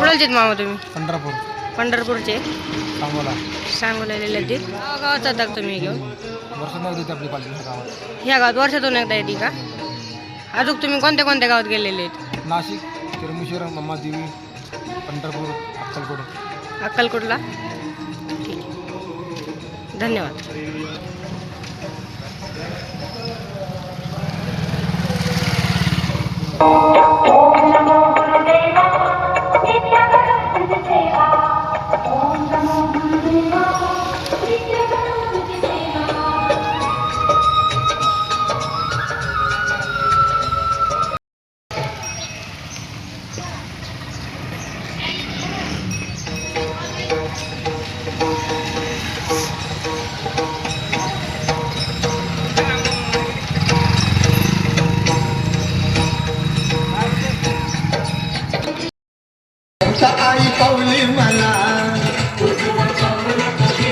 आहेत मामा तुम्ही? पंढरपूर. पंढरपूरचे? सांगोला. सांगोला ते. गावात जातात तुम्ही घेऊन? आपली ह्या गावात. वर्षातून एकदा येते का? अजून तुम्ही कोणत्या कोणत्या गावात गेलेले आहेत? नाशिक तिरमुशीर देवी पंढरपूर अक्कलकोट. अक्कलकोटला. धन्यवाद. आई पावली मला.